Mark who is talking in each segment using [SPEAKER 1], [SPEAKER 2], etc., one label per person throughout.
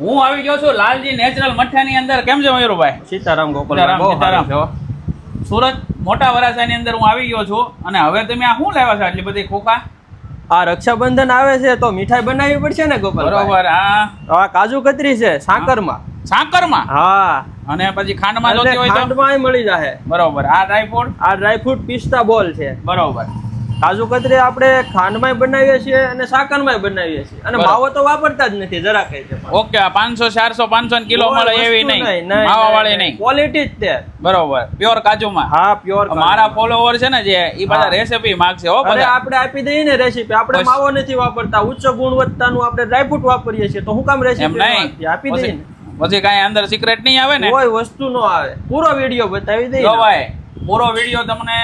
[SPEAKER 1] હું આવી ગયો છું લાલજી નેચરલ મઠિયાની અંદર. કેમ છે મયુરભાઈ?
[SPEAKER 2] સીતારામ ગોપાલ
[SPEAKER 1] સીતારામ,
[SPEAKER 2] હો.
[SPEAKER 1] સુરત મોટા વરાસાની અંદર હું આવી ગયો છું અને હવે તમે આ શું લાવ્યા છો આટલી બધી ખોખા?
[SPEAKER 2] આ રક્ષાબંધન આવે છે તો મીઠાઈ બનાવવી પડશે ને ગોપાલ
[SPEAKER 1] બરોબર આ
[SPEAKER 2] આ કાજુ કતરી છે સાકરમાં.
[SPEAKER 1] સાકરમાં?
[SPEAKER 2] હા.
[SPEAKER 1] અને પછી ખાંડમાં જોતી હોય તો?
[SPEAKER 2] ખાંડમાં મળી જાય
[SPEAKER 1] બરોબર આ ડ્રાયફ્રૂટ
[SPEAKER 2] આ ડ્રાયફ્રૂટ પિસ્તા બોલ છે.
[SPEAKER 1] બરોબર.
[SPEAKER 2] કાજુ કતરી આપણે ખાંડમાંય બનાવીએ છીએ અને સાકરમાંય બનાવીએ છીએ. અને માવો તો વાપરતા જ નથી જરા કઈ
[SPEAKER 1] ઓકે પાંચસો ચારસો પાંચસો કિલો મળે એવી નહીં. માવા વાળી નહીં
[SPEAKER 2] ક્વોલિટી જ તે.
[SPEAKER 1] બરોબર. પ્યોર કાજુમાં.
[SPEAKER 2] હા પ્યોર
[SPEAKER 1] મારા ફોલોવર છે ને જે એ બધા રેસીપી માંગશે હો બધા.
[SPEAKER 2] આપણે આપી દઈએ ને રેસીપી આપણે માવો નથી વાપરતા. ઉચ્ચ ગુણવત્તાનું આપણે ડ્રાયફ્રૂટ વાપરીએ છીએ. તો હું કામ રેસીપી
[SPEAKER 1] નહીં.
[SPEAKER 2] આપી દઈએ
[SPEAKER 1] પછી કઈ અંદર સિક્રેટ નહીં આવે ને?
[SPEAKER 2] કોઈ વસ્તુ નો આવે. પૂરો વીડિયો બતાવી દઈએ
[SPEAKER 1] પૂરો વીડિયો તમને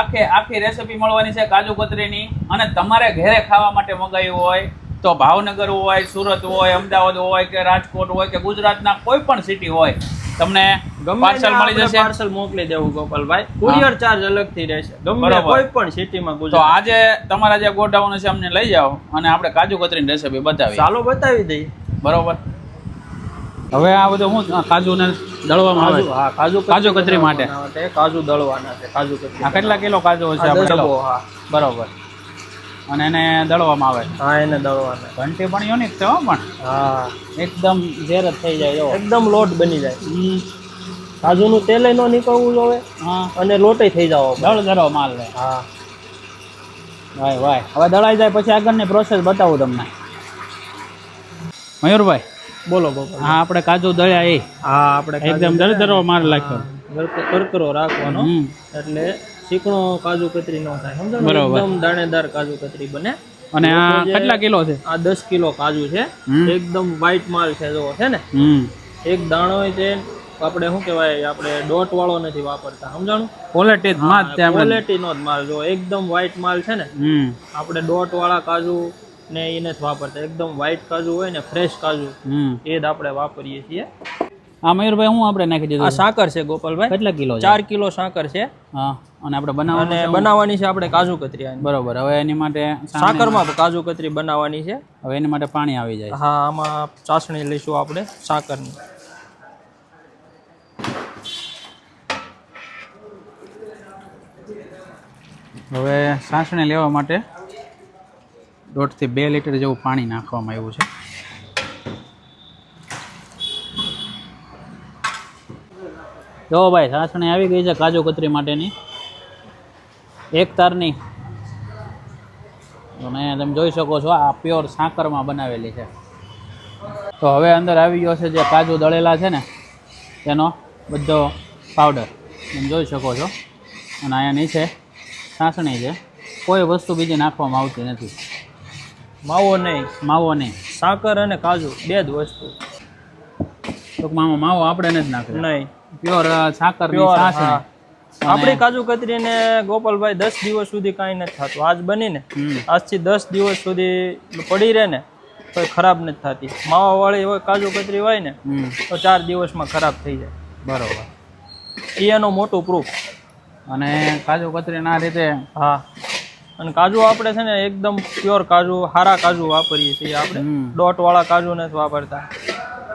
[SPEAKER 1] આખે આખી રેસીપી મળવાની છે કાજુ કતરીની અને તમારે ઘરે ખાવા માટે મંગાવ્યું હોય તો ભાવનગર હોય સુરત હોય અમદાવાદ હોય કે રાજકોટ હોય કે ગુજરાતના કોઈ પણ સિટી હોય તમને પાર્સલ મળી જશે.
[SPEAKER 2] પાર્સલ મોકલી દેવું ગોપાલભાઈ. કુરિયર ચાર્જ અલગથી રહેશે. ગમે કોઈ પણ સિટીમાં
[SPEAKER 1] તો આજે તમારા જે ગોડાઉન છે અમને લઈ જાઓ અને આપણે કાજુ કતરીની રેસીપી બતાવી
[SPEAKER 2] ચાલો બતાવી દઈએ.
[SPEAKER 1] બરોબર. હવે આ બધું હું કાજુને દળવામાં આવે
[SPEAKER 2] હા કાજુ
[SPEAKER 1] કાજુ કતરી માટે.
[SPEAKER 2] કાજુ દળવાના છે કાજુ કતરી
[SPEAKER 1] આ કેટલા કિલો કાજુ હશે આપણે
[SPEAKER 2] હા.
[SPEAKER 1] બરોબર. અને એને દળવામાં આવે
[SPEAKER 2] હા એને દળવાના
[SPEAKER 1] ઘંટી પણ યુનિક છે હો પણ.
[SPEAKER 2] હા.
[SPEAKER 1] એકદમ ઝેર થઈ જાય
[SPEAKER 2] એકદમ લોટ બની જાય. કાજુનું તેલ ન નીકળવું જોવે
[SPEAKER 1] હા.
[SPEAKER 2] અને લોટે થઈ જાવ
[SPEAKER 1] દળ દળો માલ લે.
[SPEAKER 2] હા.
[SPEAKER 1] ભાઈ ભાઈ હવે દળાઈ જાય પછી આગળની પ્રોસેસ બતાવું તમને. મયુરભાઈ
[SPEAKER 2] બોલો બોલો
[SPEAKER 1] હા આપણે કાજુ દળ્યા એ.
[SPEAKER 2] હા આપણે
[SPEAKER 1] એકદમ દરદરો માર નાખ્યો.
[SPEAKER 2] કરકરો રાખવાનો. એટલે ચીકણો કાજુ કતરી ન થાય. સમજો એકદમ દાણેદાર કાજુ કતરી બને.
[SPEAKER 1] અને આ કેટલા કિલો છે?
[SPEAKER 2] આ દસ કિલો કાજુ છે. એકદમ વ્હાઈટ માલ છે જો છે ને? એક દાણો છે આપણે શું કહેવાય આપણે ડોટ વાળો નથી વાપરતા. સમજાણું?
[SPEAKER 1] ક્વોલિટી માં જ છે
[SPEAKER 2] ક્વોલિટી નો જ માલ જો એકદમ વ્હાઈટ માલ છે ને? આપણે ડોટ વાળા કાજુ ને એને જ વાપરતા. એકદમ વ્હાઈટ કાજુ હોય ને ફ્રેશ કાજુ એ જ આપણે વાપરીએ છીએ.
[SPEAKER 1] આ મયુરભાઈ હું આપણે નાખી
[SPEAKER 2] આ
[SPEAKER 1] દીધું
[SPEAKER 2] સાકર છે ગોપાલભાઈ.
[SPEAKER 1] કેટલા કિલો
[SPEAKER 2] ચાર કિલો સાકર છે.
[SPEAKER 1] હા અને આપણે બનાવવાની
[SPEAKER 2] બનાવવાની છે આપણે કાજુ કતરી.
[SPEAKER 1] બરોબર હવે એની માટે
[SPEAKER 2] સાકરમાં કાજુ કતરી બનાવવાની છે.
[SPEAKER 1] હવે એની માટે પાણી આવી જાય
[SPEAKER 2] હા આમાં ચાસણી લઈશું આપણે સાકરની.
[SPEAKER 1] હવે સાસણે લેવા માટે દોઢથી બે લીટર જેવું પાણી નાખવામાં આવ્યું છે. જો ભાઈ, સાસણી આવી ગઈ છે કાજુ કતરી માટેની. એક તારની. અને તમે જોઈ શકો છો, આ પ્યોર સાકરમાં બનાવેલી છે. તો હવે અંદર આવી ગયો છે જે કાજુ દળેલા છે ને, તેનો બધો પાવડર તમે જોઈ શકો છો. અને અહીંયા નીચે સાસણી છે. કોઈ વસ્તુ બીજી નાખવામાં આવતી નથી.
[SPEAKER 2] માવો નહીં
[SPEAKER 1] માવો નહીં.
[SPEAKER 2] સાકર અને કાજુ બે જ વસ્તુ.
[SPEAKER 1] ટૂંકમાં આમાં માવો આપણે નથી નાખ્યો
[SPEAKER 2] નહીં.
[SPEAKER 1] પ્યોર
[SPEAKER 2] સાકર આપણી કાજુ કતરીને ગોપાલભાઈ દસ દિવસ સુધી કાંઈ નથી થતું. આજ બનીને આજથી દસ દિવસ સુધી પડી રહે ને તો ખરાબ નથી થતી. માવા વાળી હોય કાજુ કતરી હોય ને તો ચાર દિવસમાં ખરાબ થઈ જાય.
[SPEAKER 1] બરોબર.
[SPEAKER 2] એ એનું મોટું પ્રૂફ
[SPEAKER 1] અને કાજુ કતરીના ના રીતે
[SPEAKER 2] હા. અને કાજુ આપણે છે ને એકદમ પ્યોર કાજુ સારા કાજુ વાપરીએ છીએ આપણે. ડોટ વાળા કાજુ નથી વાપરતા.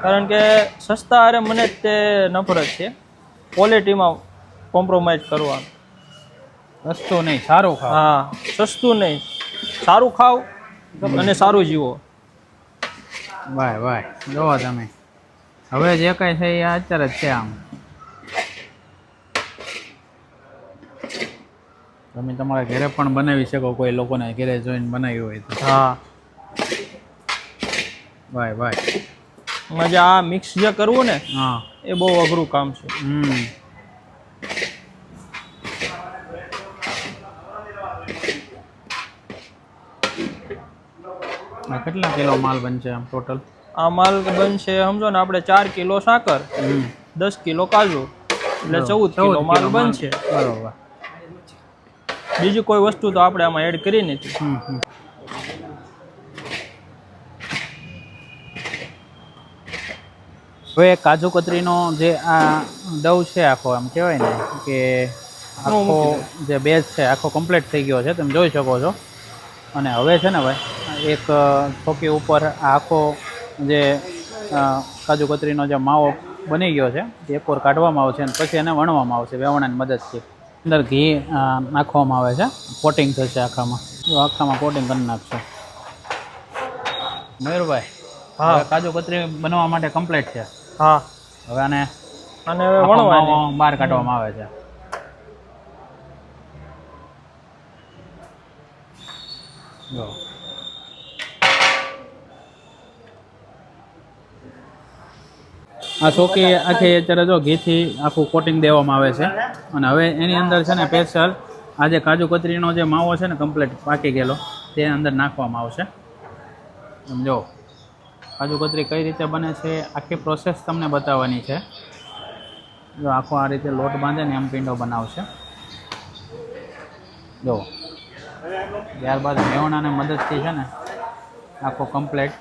[SPEAKER 2] કારણ કે સસ્તા હારે મને જ તે નફરત છે. ક્વોલિટીમાં કોમ્પ્રોમાઇઝ કરવાનું.
[SPEAKER 1] સસ્તું નહીં સારું ખાવ.
[SPEAKER 2] હા સસ્તું નહીં. સારું ખાવ અને સારું જીવો.
[SPEAKER 1] વાય વાય જોવો તમે. હવે જે કાંઈ છે એ અત્યારે જ છે આમ. તમે તમારા ઘરે પણ બનાવી શકો કોઈ લોકોને ઘરે જોઈને બનાવ્યું હોય તો.
[SPEAKER 2] હા.
[SPEAKER 1] વાય વાય.
[SPEAKER 2] એમાં જે આ મિક્સ જે કરવું ને
[SPEAKER 1] હા.
[SPEAKER 2] એ બહુ અઘરું કામ છે.
[SPEAKER 1] હમ. કેટલા કિલો માલ બનશે આમ ટોટલ
[SPEAKER 2] આ માલ બનશે સમજો ને આપણે ચાર કિલો સાકર
[SPEAKER 1] હમ.
[SPEAKER 2] દસ કિલો કાજુ એટલે ચૌદ કિલો માલ. બનશે.
[SPEAKER 1] બરોબર.
[SPEAKER 2] બીજી કોઈ વસ્તુ તો આપણે આમાં એડ કરી નથી.
[SPEAKER 1] હમ હમ. હવે કાજુ કતરીનો જે આ ડવ છે આખો આમ કહેવાય ને કે આખો જે બેઝ છે આખો કમ્પ્લીટ થઈ ગયો છે તમે જોઈ શકો છો. અને હવે છે ને ભાઈ એક ચોકી ઉપર આ આખો જે કાજુ કતરીનો જે માવો બની ગયો છે તે એકવાર કાઢવામાં આવશે અને પછી એને વણવામાં આવશે વેવણાની મદદથી. અંદર ઘી નાખવામાં આવે છે. કોટિંગ થશે આખામાં. જો આખામાં કોટિંગ કરી નાખશો. મયુરભાઈ
[SPEAKER 2] હા.
[SPEAKER 1] કાજુ કતરી બનવા માટે કમ્પ્લીટ છે.
[SPEAKER 2] હા.
[SPEAKER 1] હવે આને
[SPEAKER 2] અને
[SPEAKER 1] બહાર કાઢવામાં આવે છે. જો. આ ચોકી આખી અત્યારે જો ઘીથી આખું કોટિંગ દેવામાં આવે છે. અને હવે એની અંદર છે ને સ્પેશિયલ આ જે કાજુ કતરીનો જે માવો છે ને કમ્પ્લીટ પાકી ગયેલો, તે અંદર નાખવામાં આવશે. સમજો કાજુ કતરી કઈ રીતે બને છે, આખી પ્રોસેસ તમને બતાવવાની છે. જો આખો આ રીતે લોટ બાંધે ને એમ પીંડો બનાવશે. જો, ત્યારબાદ મેવણાને મદદથી છે ને આખો કમ્પ્લેટ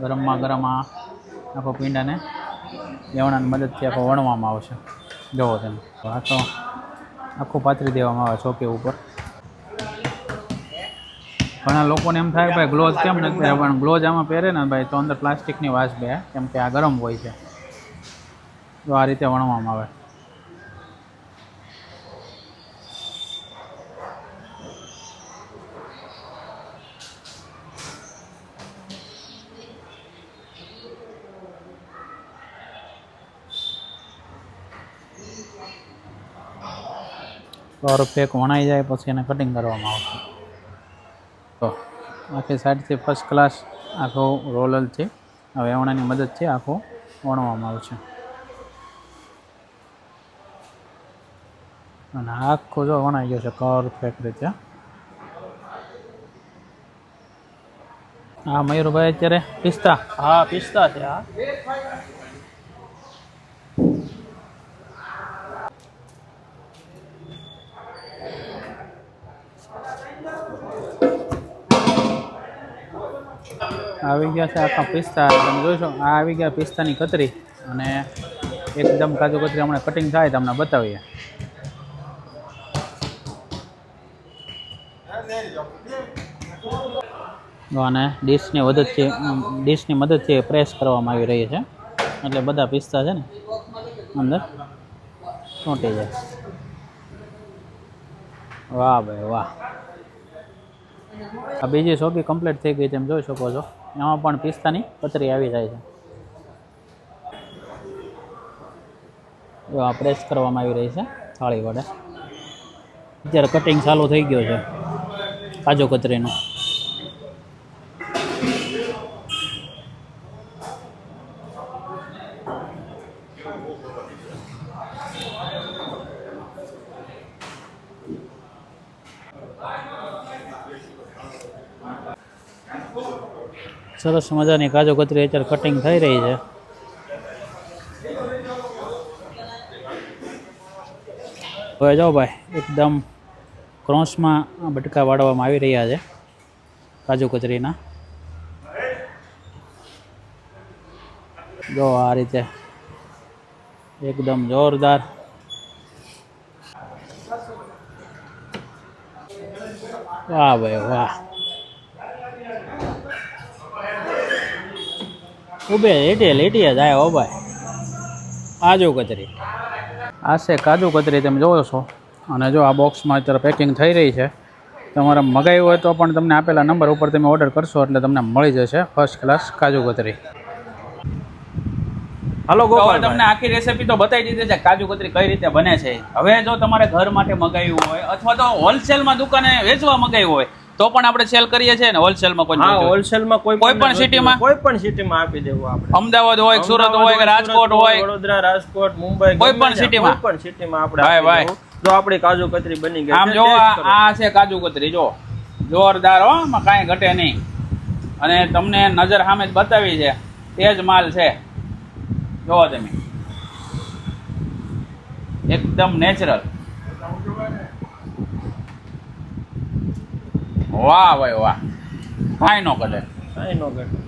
[SPEAKER 1] ગરમમાં ગરમ આખો પીંડાને મેવણાની મદદથી આખો વણવામાં આવશે. જુઓ તમે. આ તો આખું પાથરી દેવામાં આવે ચોકી ઉપર. ઘણા લોકોને એમ થાય ભાઈ ગ્લોઝ કેમ નથી પહેર્યા? પણ ગ્લોઝ આમાં પહેરે ને ભાઈ તો અંદર પ્લાસ્ટિકની વાસ બે, કેમ કે આ ગરમ હોય છે. તો આ રીતે વણવામાં આવે. પરફેક્ટ વણાઈ જાય, પછી એને કટિંગ કરવામાં આવશે. તો આખી સાઈડથી ફર્સ્ટ ક્લાસ આખો રોલર છે. હવે વેવણાની મદદથી આખો વણવામાં આવશે. અને આખો જો વણાઈ ગયો છે પરફેક્ટ રીતે. હા, મયુરભાઈ, અત્યારે પિસ્તા?
[SPEAKER 2] હા, પિસ્તા છે, હા.
[SPEAKER 1] આવી ગયા છે આખા પિસ્તા. તમે જોઈશો આ આવી ગયા પિસ્તાની કતરી અને એકદમ કાજુ કતરી હમણાં કટિંગ થાય તમને બતાવીએ. અને ડીશની મદદથી ડીશની મદદથી પ્રેસ કરવામાં આવી રહી છે. એટલે બધા પિસ્તા છે ને, અંદર ચોંટી જાય. વાહ ભાઈ, વાહ. આ બીજી શોપી કમ્પ્લીટ થઈ ગઈ તેમ જોઈ શકો છો. એમાં પણ પિસ્તાની પતરી આવી જાય છે. એવા પ્રેસ કરવામાં આવી રહી છે, થાળી વડે. અત્યારે કટિંગ ચાલુ થઈ ગયો છે, કાજુ કતરીનું. સરસ મજાની કાજુ કતરી અત્યારે કટિંગ થઈ રહી છે. હવે જો ભાઈ, એકદમ ક્રોસમાં બટકા વાળવામાં આવી રહ્યા છે કાજુ કતરીના જો આ રીતે એકદમ જોરદાર. વાહ ભાઈ, વાહ. ઉભે લેટીએ લેટીએ જાય હો ભાઈ. કાજુ કતરી. આ છે કાજુ કતરી તમે જોવો છો. અને જો આ બોક્સમાં અત્યારે પેકિંગ થઈ રહી છે. તમારે મગાવી હોય તો પણ તમને આપેલા નંબર ઉપર તમે ઓર્ડર કરશો એટલે તમને મળી જશે ફર્સ્ટ ક્લાસ કાજુ કતરી.
[SPEAKER 2] હાલો ગોપાલ
[SPEAKER 1] તમને આખી રેસીપી તો બતાવી દીધી છે કાજુ કતરી કઈ રીતે બને છે. હવે જો તમારે ઘર માટે મગાવ્યું હોય અથવા તો હોલસેલમાં દુકાને વેચવા મગાવ્યું હોય તો પણ આપણે સેલ કરીએ છીએ ને હોલસેલમાં કોઈ
[SPEAKER 2] હા હોલસેલમાં કોઈ
[SPEAKER 1] કોઈ પણ સિટીમાં?
[SPEAKER 2] કોઈ પણ સિટીમાં આપી દેવું આપણે.
[SPEAKER 1] અમદાવાદ હોય સુરત હોય કે રાજકોટ હોય.
[SPEAKER 2] વડોદરા રાજકોટ મુંબઈ
[SPEAKER 1] કોઈ પણ સિટીમાં.
[SPEAKER 2] કોઈ પણ સિટીમાં આપણે
[SPEAKER 1] ભાઈ, ભાઈ.
[SPEAKER 2] જો આપણી કાજુ કતરી બની ગઈ
[SPEAKER 1] આમ જો આ આ છે કાજુ કતરી જો. જોરદાર હો આમાં કાંઈ ઘટે નહીં. અને તમને નજર સામે જ બતાવી છે તે જ માલ છે. જોવો તમે. એકદમ નેચરલ વાહ ભાઈ વાહ. કાંઈ ન ઘટે
[SPEAKER 2] કાંઈ ન ઘટે.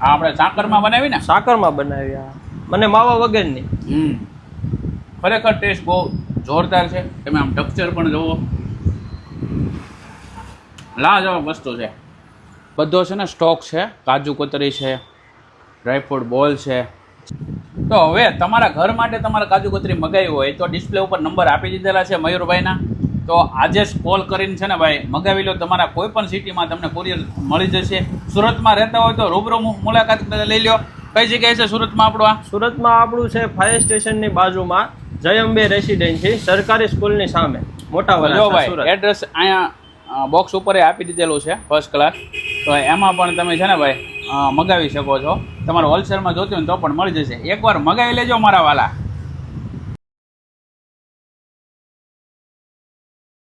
[SPEAKER 1] આ આપણે સાકરમાં બનાવી ને?
[SPEAKER 2] સાકરમાં બનાવી આ મને માવા વગરની.
[SPEAKER 1] હમ. ખરેખર ટેસ્ટ બહુ જોરદાર છે. તમે આમ ટેક્સચર પણ જુઓ. લાજવાબ વસ્તુ છે. બધો છે ને સ્ટોક છે કાજુ કતરી છે ડ્રાયફ્રૂટ બોલ છે. તો હવે તમારા ઘર માટે તમારે કાજુ કતરી મગાવી હોય તો ડિસ્પ્લે ઉપર નંબર આપી દીધેલા છે મયુરભાઈના. તો આજે જ કોલ કરીને છે ને ભાઈ મગાવી લો. તમારા કોઈ પણ સિટીમાં તમને કુરિયર મળી જશે. સુરતમાં રહેતા હોય તો રૂબરૂ મુલાકાત લઈ લો કઈ જગ્યાએ છે સુરતમાં આપણું આ?
[SPEAKER 2] સુરતમાં આપણું છે ફાયર સ્ટેશનની બાજુમાં જય અંબે રેસિડેન્સી સરકારી સ્કૂલની સામે. મોટા
[SPEAKER 1] જો ભાઈ એડ્રેસ અહીંયા બોક્સ ઉપર આપી દીધેલું છે ફર્સ્ટ ક્લાસ તો એમાં પણ તમે છે ને ભાઈ મગાવી શકો છો. તમારે હોલસેલમાં જોતી હોય ને તો પણ મળી જશે. એકવાર મગાવી લેજો મારા વાલા.